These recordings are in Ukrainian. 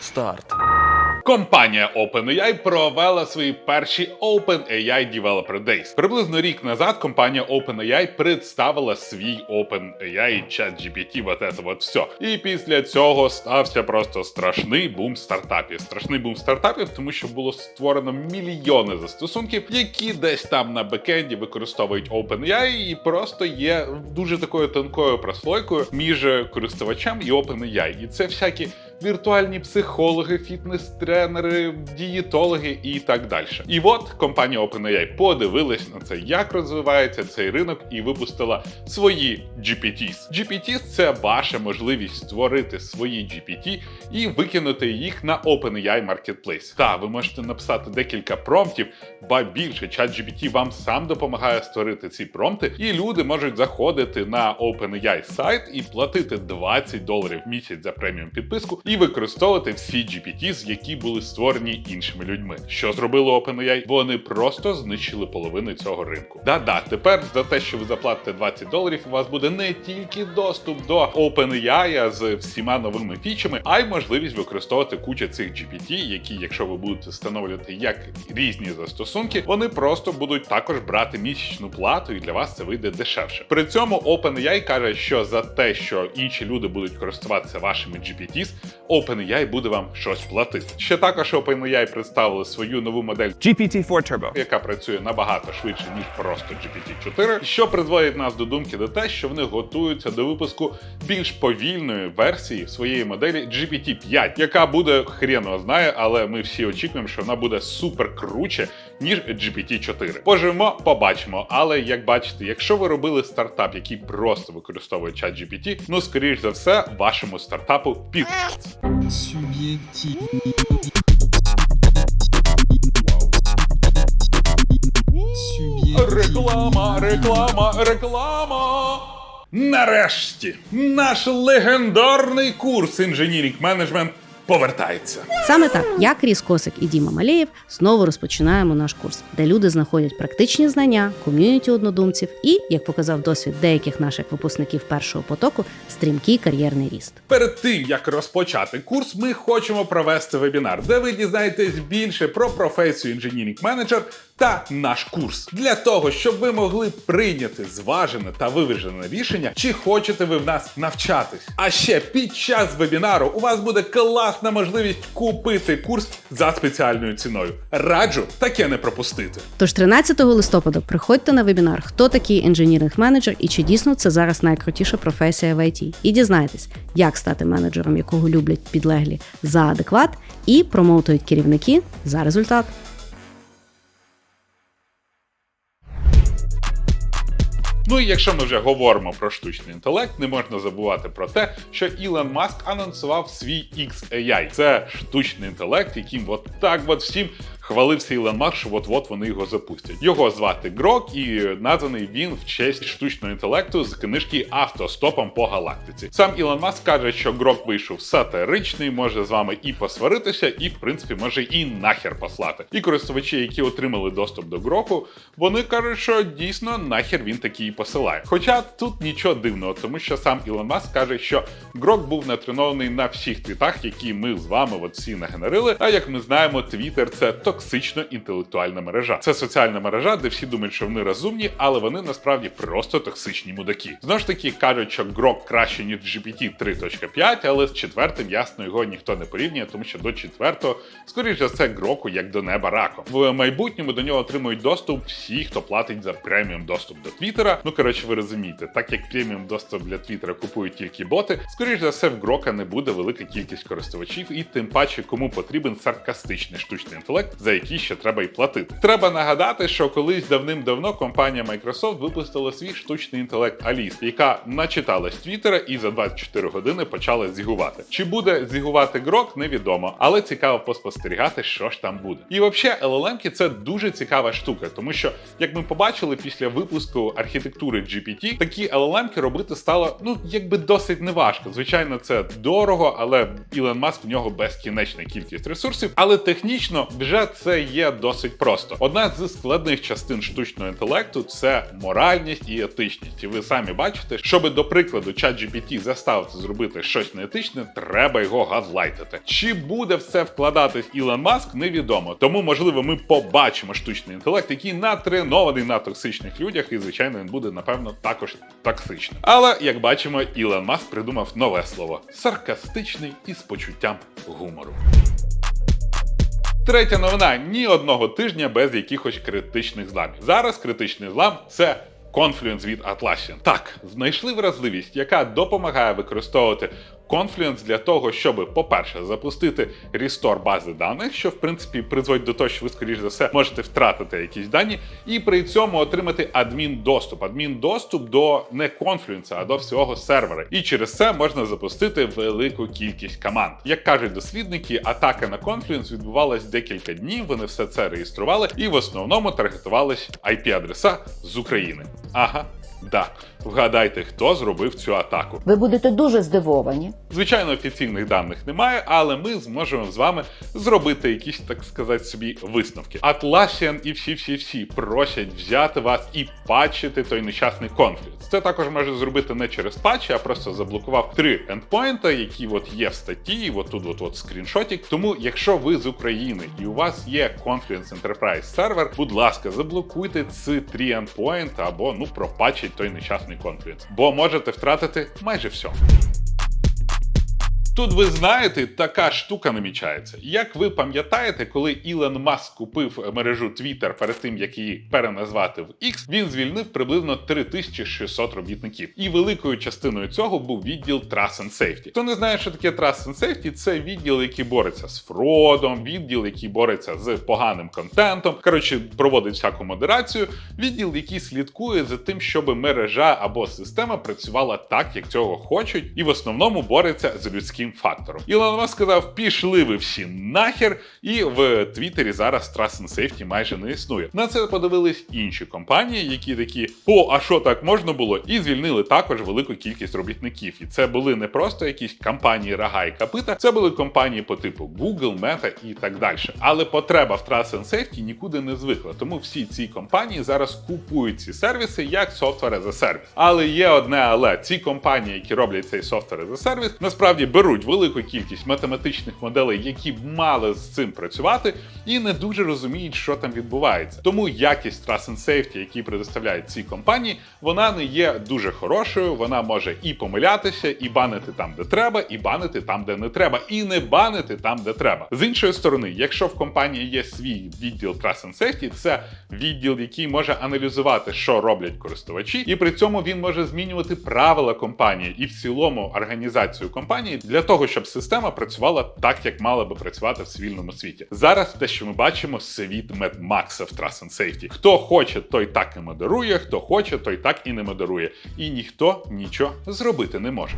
Старт. Компанія OpenAI провела свої перші OpenAI Developer Days. Приблизно рік назад компанія OpenAI представила свій OpenAI ChatGPT, вот это вот все. І після цього стався просто страшний бум стартапів. Страшний бум стартапів, тому що було створено мільйони застосунків, які десь там на бекенді використовують OpenAI і просто є дуже такою тонкою прослойкою між користувачем і OpenAI. І це всякі віртуальні психологи, фітнес-тренери, дієтологи і так далі. І от компанія OpenAI подивилась на це, як розвивається цей ринок, і випустила свої GPTs. GPTs – це ваша можливість створити свої GPT і викинути їх на OpenAI Marketplace. Та ви можете написати декілька промптів, ба більше ChatGPT вам сам допомагає створити ці промпти, і люди можуть заходити на OpenAI сайт і платити 20 доларів в місяць за преміум підписку і використовувати всі GPTs, які були створені іншими людьми. Що зробило OpenAI? Вони просто знищили половину цього ринку. Да-да, тепер за те, що ви заплатите 20 доларів, у вас буде не тільки доступ до OpenAI з всіма новими фічами, а й можливість використовувати кучу цих GPT, які, якщо ви будете встановлювати як різні застосунки, вони просто будуть також брати місячну плату, і для вас це вийде дешевше. При цьому OpenAI каже, що за те, що інші люди будуть користуватися вашими GPTs, OpenAI буде вам щось платити. Ще також OpenAI представили свою нову модель GPT-4 Turbo. яка працює набагато швидше ніж просто GPT-4, що призводить нас до думки до те, що вони готуються до випуску більш повільної версії своєї моделі GPT-5, яка буде хрено знає, але ми всі очікуємо, що вона буде супер круче ніж GPT-4. Поживемо, побачимо. Але як бачите, якщо ви робили стартап, який просто використовує чат GPT, ну скоріш за все, вашому стартапу під Реклама, реклама, реклама. Нарешті наш легендарний курс інженірінг менеджмент повертається. Саме так, я Кріс Косик і Діма Малеєв знову розпочинаємо наш курс, де люди знаходять практичні знання, ком'юніті однодумців і, як показав досвід деяких наших випускників першого потоку, стрімкий кар'єрний ріст. Перед тим як розпочати курс, ми хочемо провести вебінар, де ви дізнаєтесь більше про професію інженірінг менеджер та наш курс для того, щоб ви могли прийняти зважене та виважене рішення, чи хочете ви в нас навчатись. А ще під час вебінару у вас буде класна можливість купити курс за спеціальною ціною. Раджу таке не пропустити. Тож 13 листопада приходьте на вебінар, хто такий інженіринг менеджер і чи дійсно це зараз найкрутіша професія в ІТ. І дізнайтесь, як стати менеджером, якого люблять підлеглі за адекват, і промоутують керівники за результат. Ну і якщо ми вже говоримо про штучний інтелект, не можна забувати про те, що Ілон Маск анонсував свій XAI. Це штучний інтелект, яким от так от всім хвалився Ілон Маск, що от-от вони його запустять. Його звати Грок, і названий він в честь штучного інтелекту з книжки Автостопом по галактиці. Сам Ілон Маск каже, що Грок вийшов сатиричний, може з вами і посваритися, і в принципі може і нахер послати. І користувачі, які отримали доступ до Гроку, вони кажуть, що дійсно нахер він такий посилає. Хоча тут нічого дивного, тому що сам Ілон Маск каже, що Грок був натренований на всіх твітах, які ми з вами от всі нагенерили. А як ми знаємо, Твіттер це токсично інтелектуальна мережа. Це соціальна мережа, де всі думають, що вони розумні, але вони насправді просто токсичні мудаки. Знову ж таки кажуть, що Грок краще ніж GPT 3.5, але з четвертим ясно його ніхто не порівнює, тому що до четвертого, скоріш за все, Гроку як до неба раком. В майбутньому до нього отримують доступ всі, хто платить за преміум доступ до Твіттера. Ну коротше, ви розумієте, так як преміум доступ для Твіттера купують тільки боти, скоріш за все, в Грока не буде велика кількість користувачів, і тим паче кому потрібен саркастичний штучний інтелект, за який ще треба й платити. Треба нагадати, що колись давним-давно компанія Microsoft випустила свій штучний інтелект Alice, яка начиталась Твіттера і за 24 години почала зігувати. Чи буде зігувати Грок, невідомо, але цікаво поспостерігати, що ж там буде. І взагалі, LLM це дуже цікава штука, тому що, як ми побачили після випуску архітектури GPT, такі LLM робити стало ну якби досить неважко. Звичайно, це дорого, але Ілон Маск в нього безкінечна кількість ресурсів. Але технічно вже це є досить просто. Одна з складних частин штучного інтелекту це моральність і етичність. І ви самі бачите, щоб до прикладу ChatGPT заставити зробити щось неетичне, треба його газлайтити. Чи буде в це вкладатись Ілон Маск, невідомо. Тому, можливо, ми побачимо штучний інтелект, який натренований на токсичних людях, і звичайно він буде напевно також токсичним. Але як бачимо, Ілон Маск придумав нове слово саркастичний і з почуттям гумору. Третя новина ні одного тижня без якихось критичних зламів. Зараз критичний злам це Confluence від Atlassian. Так, знайшли вразливість, яка допомагає використовувати Confluence для того, щоб, по-перше, запустити рестор бази даних, що в принципі призводить до того, що ви, скоріш за все, можете втратити якісь дані, і при цьому отримати адмін-доступ. Адмін-доступ до не Confluence, а до всього сервера. І через це можна запустити велику кількість команд. Як кажуть дослідники, атака на Confluence відбувалась декілька днів. Вони все це реєстрували і в основному таргетувались IP-адреса з України. Ага, да. Вгадайте, хто зробив цю атаку. Ви будете дуже здивовані. Звичайно, офіційних даних немає, але ми зможемо з вами зробити якісь, так сказати, собі висновки. Atlassian і всі-всі-всі просять взяти вас і патчити той нещасний конфлікт. Це також може зробити не через патчі, а просто заблокував три ендпоінта, які от є в статті, і от тут от, от скріншотик. Тому, якщо ви з України і у вас є Confluence Enterprise сервер, будь ласка, заблокуйте ці три ендпоінта або ну пропатчіть той нещасний Confluence, бо можете втратити майже все. Тут ви знаєте, така штука намічається. Як ви пам'ятаєте, коли Ілон Маск купив мережу Twitter перед тим, як її переназвати в X, він звільнив приблизно 3600 робітників. І великою частиною цього був відділ Trust and Safety. Хто не знає, що таке Trust and Safety, це відділ, який бореться з фродом, відділ, який бореться з поганим контентом. Коротше, проводить всяку модерацію. Відділ, який слідкує за тим, щоб мережа або система працювала так, як цього хочуть, і в основному бореться з людським фактором. Ілон Маск сказав: пішли ви всі нахер, і в Твіттері зараз Trust and Safety майже не існує. На це подивились інші компанії, які такі: о, а що так можна було? І звільнили також велику кількість робітників. І це були не просто якісь компанії рага і капита, це були компанії по типу Google, Meta і так далі. Але потреба в Trust and Safety нікуди не звикла. Тому всі ці компанії зараз купують ці сервіси як Software a Service. Але є одне але ці компанії, які роблять цей Software a Service, насправді беруть велику кількість математичних моделей, які б мали з цим працювати, і не дуже розуміють, що там відбувається. Тому якість Trust and Safety, які предоставляють ці компанії, вона не є дуже хорошою. Вона може і помилятися, і банити там, де треба, і банити там, де не треба, і не банити там, де треба. З іншої сторони, якщо в компанії є свій відділ Trust and Safety, це відділ, який може аналізувати, що роблять користувачі, і при цьому він може змінювати правила компанії і в цілому організацію компанії для того, щоб система працювала так, як мала би працювати в цивільному світі. Зараз те, що ми бачимо, світ Max в Trust and Safety. Хто хоче, той так і модерує, хто хоче, той так і не модерує. І ніхто нічого зробити не може.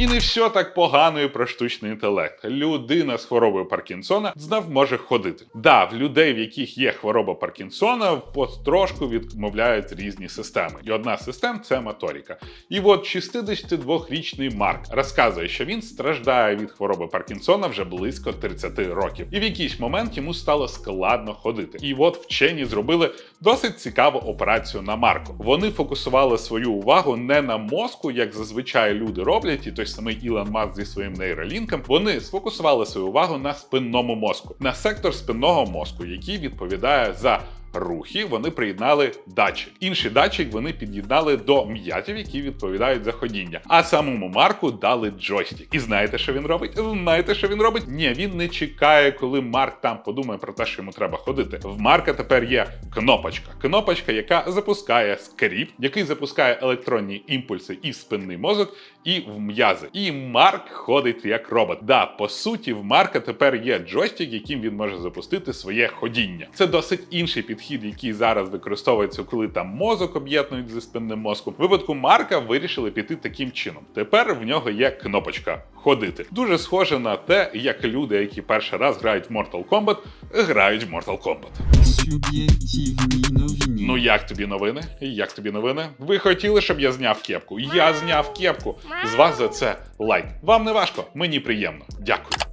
І не все так погано і про штучний інтелект. Людина з хворобою Паркінсона знов може ходити. Да, в людей, в яких є хвороба Паркінсона, потрошку відмовляють різні системи. І одна з систем це моторіка. І от 62-річний Марк розказує, що він страждає від хвороби Паркінсона вже близько 30 років. І в якийсь момент йому стало складно ходити. І от вчені зробили досить цікаву операцію на Марку. Вони фокусували свою увагу не на мозку, як зазвичай люди роблять, і той самий Ілон Маск зі своїм нейролінком. Вони сфокусували свою увагу на спинному мозку, на сектор спинного мозку, який відповідає за. Рухи вони приєднали датчик. Інший датчик вони під'єднали до м'язів, які відповідають за ходіння. А самому Марку дали джойстик. І знаєте, що він робить? Знаєте, що він робить? Ні, він не чекає, коли Марк там подумає про те, що йому треба ходити. В Марка тепер є кнопочка. Кнопочка, яка запускає скрипт, який запускає електронні імпульси і спинний мозок, і в м'язи. І Марк ходить як робот. Да, по суті, в Марка тепер є джойстик, яким він може запустити своє ходіння. Це досить інший підхід, який зараз використовується, коли там мозок об'єднують зі спинним мозком. В випадку Марка вирішили піти таким чином. Тепер в нього є кнопочка ходити. Дуже схоже на те, як люди, які перший раз грають в Mortal Kombat, грають в Mortal Kombat. Суб'єктивні новини. Ну як тобі новини? Як тобі новини? Ви хотіли, щоб я зняв кепку? Я зняв кепку. З вас за це лайк. Вам не важко, мені приємно. Дякую.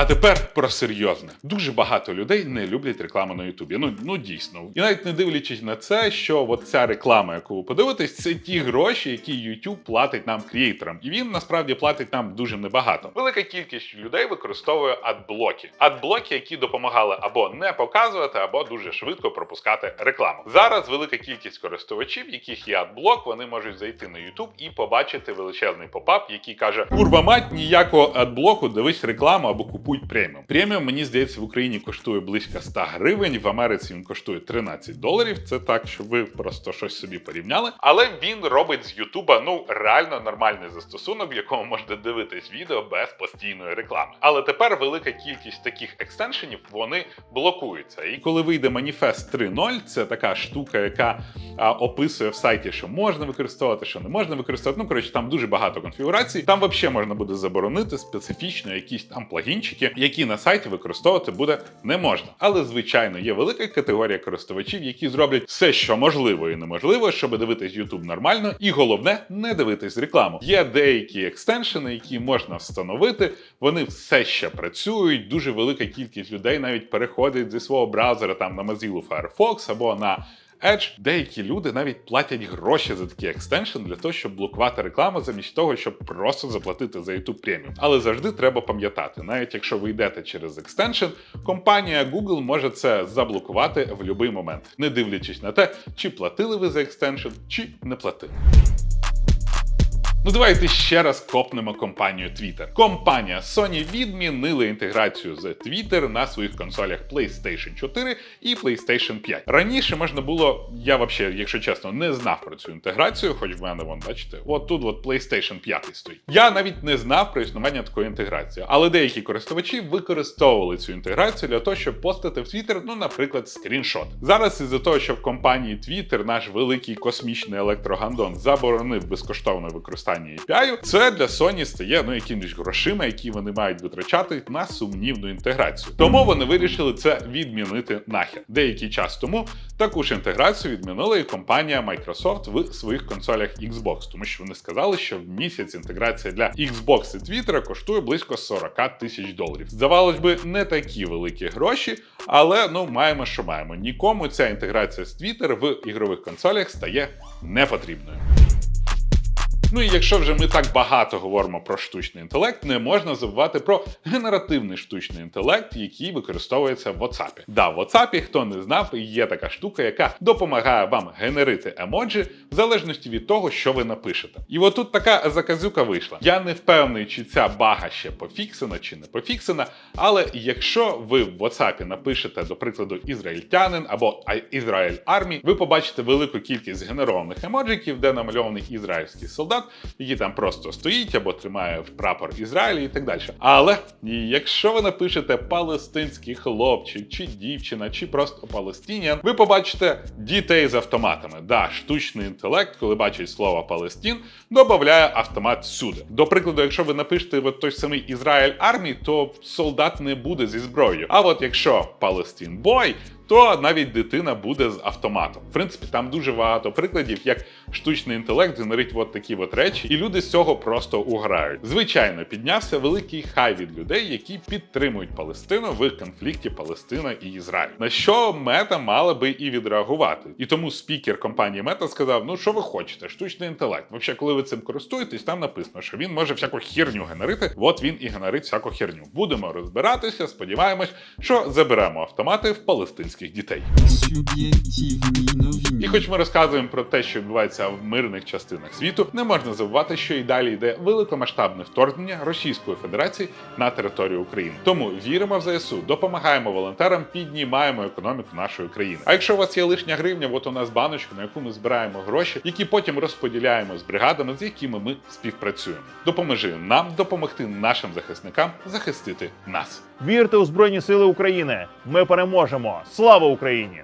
А тепер про серйозне. Дуже багато людей не люблять рекламу на Ютубі. Ну ну дійсно. І навіть не дивлячись на це, що от ця реклама, яку ви подивитесь, це ті гроші, які YouTube платить нам креаторам. І він насправді платить нам дуже небагато. Велика кількість людей використовує адблоки. Адблоки, які допомагали або не показувати, або дуже швидко пропускати рекламу. Зараз велика кількість користувачів, яких є адблок, вони можуть зайти на YouTube і побачити величезний попап, який каже: Курва мать, ніякого адблоку, дивись рекламу або купуй преміум. Преміум, мені здається, в Україні коштує близько 100 гривень. В Америці він коштує 13 доларів. Це так, щоб ви просто щось собі порівняли. Але він робить з Ютуба ну реально нормальний застосунок, в якому можна дивитись відео без постійної реклами. Але тепер велика кількість таких екстеншенів вони блокуються. І коли вийде маніфест 3.0, це така штука, яка а, описує в сайті, що можна використовувати, що не можна використовувати. Ну коротше, там дуже багато конфігурацій. Там взагалі можна буде заборонити специфічно якісь там плагінчики, які на сайті використовувати буде не можна. Але звичайно є велика категорія користувачів, які зроблять все, що можливо і неможливо, щоб дивитись YouTube нормально, і головне не дивитись рекламу. Є деякі екстеншени, які можна встановити. Вони все ще працюють. Дуже велика кількість людей навіть переходить зі свого браузера там на Mozilla Firefox або на Edge. Деякі люди навіть платять гроші за такий екстеншн для того, щоб блокувати рекламу, замість того, щоб просто заплатити за YouTube Premium. Але завжди треба пам'ятати, навіть якщо ви йдете через екстеншн, компанія Google може це заблокувати в будь-який момент, не дивлячись на те, чи платили ви за екстеншн, чи не платили. Ну давайте ще раз копнемо компанію Twitter. Компанія Sony відмінила інтеграцію з Twitter на своїх консолях PlayStation 4 і PlayStation 5. Раніше можна було, я взагалі, якщо чесно, не знав про цю інтеграцію, хоч в мене вон, бачите, от тут от PlayStation 5 стоїть. Я навіть не знав про існування такої інтеграції, але деякі користувачі використовували цю інтеграцію для того, щоб постати в Twitter, ну, наприклад, скріншот. Зараз із-за того, що в компанії Twitter наш великий космічний електрогандон заборонив безкоштовне використання API, це для Sony стає ну якимись грошима, які вони мають витрачати на сумнівну інтеграцію. Тому вони вирішили це відмінити нахер. Деякий час тому таку ж інтеграцію відмінила і компанія Microsoft в своїх консолях Xbox, тому що вони сказали, що в місяць інтеграція для Xbox і Twitter коштує близько 40 тисяч доларів. Здавалось би, не такі великі гроші, але ну маємо, що маємо. Нікому ця інтеграція з Twitter в ігрових консолях стає непотрібною. Ну і якщо вже ми так багато говоримо про штучний інтелект, не можна забувати про генеративний штучний інтелект, який використовується в WhatsApp. Да, в WhatsApp, хто не знав, є така штука, яка допомагає вам генерити емоджі в залежності від того, що ви напишете. І отут така заказюка вийшла. Я не впевнений, чи ця бага ще пофіксена чи не пофіксена, але якщо ви в WhatsApp напишете, до прикладу, ізраїльтянин або Ізраїль Армі, ви побачите велику кількість генерованих емоджиків, де намальований ізраїльський солдат, який там просто стоїть або тримає прапор Ізраїлю і так далі. Але якщо ви напишете палестинський хлопчик, чи дівчина, чи просто палестинян, ви побачите дітей з автоматами. Да, штучний інтелект, коли бачить слово Палестин, додає автомат всюди. До прикладу, якщо ви напишете от той самий Ізраїль армії, то солдат не буде зі зброєю. А от якщо Палестин бой, то навіть дитина буде з автоматом. В принципі, там дуже багато прикладів, як штучний інтелект генерить от такі от речі, і люди з цього просто уграють. Звичайно, піднявся великий хай від людей, які підтримують Палестину в конфлікті Палестина і Ізраїль. На що мета мала би і відреагувати. І тому спікер компанії Мета сказав: ну що ви хочете, штучний інтелект. Взагалі, коли ви цим користуєтесь, там написано, що він може всяку херню генерити. От він і генерить всяку херню. Будемо розбиратися. Сподіваємось, що заберемо автомати в палестинських дітей. І хоч ми розказуємо про те, що відбувається в мирних частинах світу, не можна забувати, що і далі йде великомасштабне вторгнення Російської Федерації на територію України. Тому віримо в ЗСУ, допомагаємо волонтерам, піднімаємо економіку нашої країни. А якщо у вас є лишня гривня, от у нас баночка, на яку ми збираємо гроші, які потім розподіляємо з бригадами, з якими ми співпрацюємо. Допоможи нам допомогти нашим захисникам захистити нас. Вірте у Збройні Сили України! Ми переможемо! Слава Україні!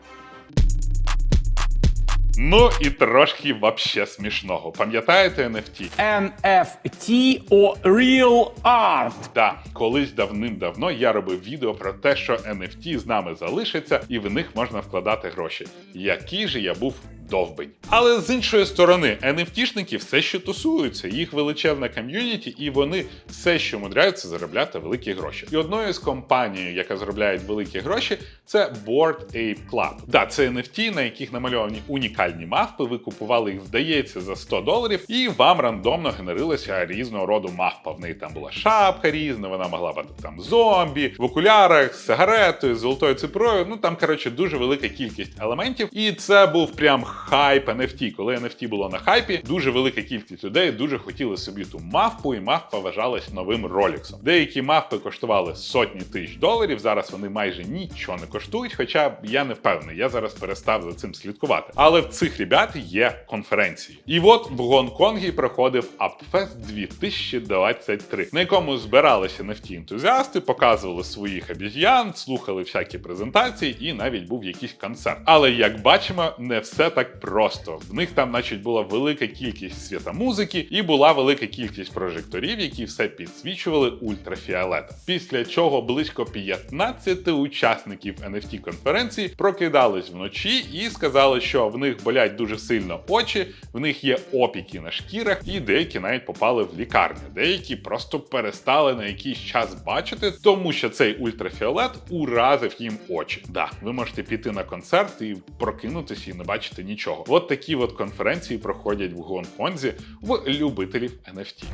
Ну і трошки вообще смішного. Пам'ятаєте NFT? NFT or real art. Да, колись давним-давно я робив відео про те, що NFT з нами залишиться, і в них можна вкладати гроші. Який же я був довбень. Але з іншої сторони, NFT-шники все ще тусуються, їх величезна ком'юніті, і вони все ще мудряються заробляти великі гроші. І одною з компаній, яка заробляє великі гроші, це Bored Ape Club. Да, це NFT, на яких намальовані унікальні мавпи. Ви купували їх, здається, за 100 доларів, і вам рандомно генерилася різного роду мавпа. В неї там була шапка різна, вона могла бути там зомбі, в окулярах, з сигаретою, з золотою цифрою. Ну там, коротше, дуже велика кількість елементів. І це був прям хайп NFT. Коли NFT було на хайпі, дуже велика кількість людей дуже хотіли собі ту мавпу, і мавпа вважалась новим роліксом. Деякі мавпи коштували сотні тисяч доларів. Зараз вони майже нічого не коштують. Хоча я не впевнений, я зараз перестав за цим слідкувати. Але в цих ребят є конференції. І от в Гонконгі проходив Upfest 2023, на якому збиралися nft ентузіасти, показували своїх обіз'ян, слухали всякі презентації, і навіть був якийсь концерт. Але як бачимо, не все так просто. В них там, значить, була велика кількість світа музики, і була велика кількість прожекторів, які все підсвічували ультрафіолетом. Після чого близько 15 учасників NFT конференції прокидались вночі і сказали, що в них болять дуже сильно очі, в них є опіки на шкірах, і деякі навіть попали в лікарню. Деякі просто перестали на якийсь час бачити, тому що цей ультрафіолет уразив їм очі. Да, ви можете піти на концерт і прокинутися і не бачити нічого. От такі от конференції проходять в Гонконзі в любителів NFT.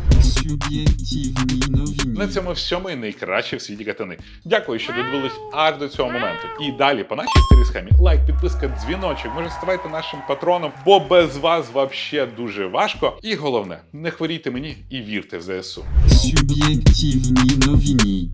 Новини. На цьому всьому і найкраще в світі катани. Дякую, що додивились аж до цього моменту. І далі по нашій старій схемі лайк, підписка, дзвіночок. Може ставайте нашим патроном, бо без вас вообще дуже важко. І головне, не хворійте мені і вірте в ЗСУ. Суб'єктивні новини.